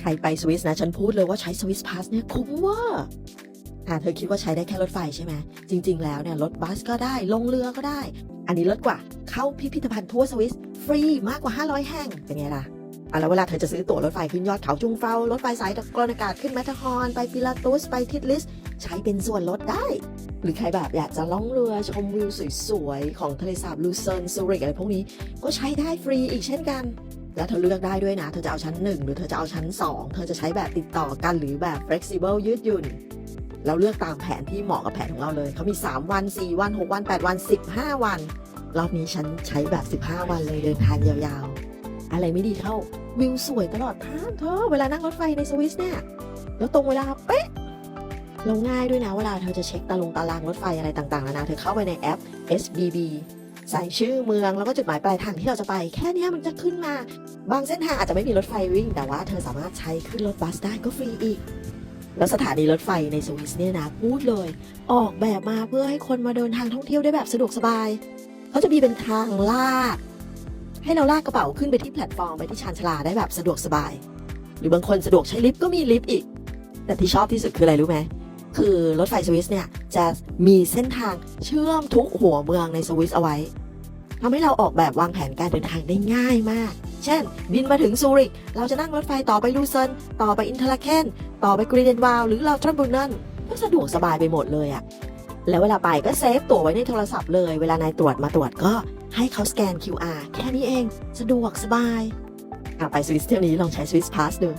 ใครไปสวิสนะฉันพูดเลยว่าใช้สวิสพาสเนี่ยคุ้มว่าอ่าเธอคิดว่าใช้ได้แค่รถไฟใช่ไหมจริง ๆ แล้วเนี่ยรถบัสก็ได้ลงเรือก็ได้ อันนี้ลดกว่าเข้าพิพิธภัณฑ์ทั่วสวิสฟรีมากกว่า 500 แห่งเป็นไงล่ะอะแล้วเวลาเธอจะซื้อตั๋วรถไฟขึ้นยอดเขาจุงเฟารถไฟสายตะกรอนอากาศขึ้นแมทเทอร์ฮอนไปปิลาตุสไปทิดลิส ใช้เป็นส่วนลดได้ หรือใครแบบอยากจะล่องเรือชมวิวสวยๆของทะเลสาบลูเซิร์นซูริกอะไรพวกนี้ก็ใช้ได้ฟรีอีกเช่นกัน แล้วเธอเลือกได้ด้วยนะ เธอจะเอาชั้น 1 หรือเธอจะเอาชั้น 2 เธอจะใช้แบบติดต่อกันหรือแบบ flexible ยืดหยุ่น เราเลือกตามแผนที่เหมาะกับแผนของเราเลย เขามี 3 วัน 4 วัน 6 วัน 8 วัน 15 วัน รอบนี้ฉันใช้แบบ 15 วันเลยเดินทางยาวๆ อะไรไม่ดีเท่าวิวสวยตลอดทางเธอ เวลานั่งรถไฟในสวิสเนี่ย แล้วตรงเวลาเป๊ะเราง่ายด้วยนะ เวลาเธอจะเช็คตารางตารางรถไฟอะไรต่างๆนานาเธอเข้าไปในแอป SBB ใส่ชื่อเมืองแล้วก็จุดหมายปลายทางที่เราจะไป แค่นี้มันจะขึ้นมา บางเส้นทางอาจจะไม่มีรถไฟวิ่ง แต่ว่าเธอสามารถใช้ขึ้นรถบัสได้ก็ฟรีอีก แล้วสถานีรถไฟในสวิสเนี่ยนะพูดเลย ออกแบบมาเพื่อให้คนมาเดินทางท่องเที่ยวได้แบบสะดวกสบายเขาจะมีเป็นทางลาก ให้เราลากกระเป๋าขึ้นไปที่แพลตฟอร์มไปที่ชานชาลาได้แบบสะดวกสบาย หรือบางคนสะดวกใช้ลิฟต์ก็มีลิฟต์อีก แต่ที่ชอบที่สุดคืออะไรรู้ไหมคือรถไฟสวิสเนี่ย จะมีเส้นทางเชื่อมทุกหัวเมืองในสวิสเอาไว้ทำให้เราออกแบบวางแผนการเดินทางได้ง่ายมาก เช่น บินมาถึงซูริก เราจะนั่งรถไฟต่อไปลูเซิน ต่อไปอินเทอร์ลาเคนต่อไปกรีเดนวาลหรือเราทรัมบูนันก็สะดวกสบายไปหมดเลยอะแล้วเวลาไปก็เซฟตั๋วไว้ในโทรศัพท์เลย เวลานายตรวจมาตรวจก็ให้เขาสแกน QR แค่นี้เอง สะดวกสบายอะไปสวิสเที่ยวนี้ลองใช้สวิสพาสดู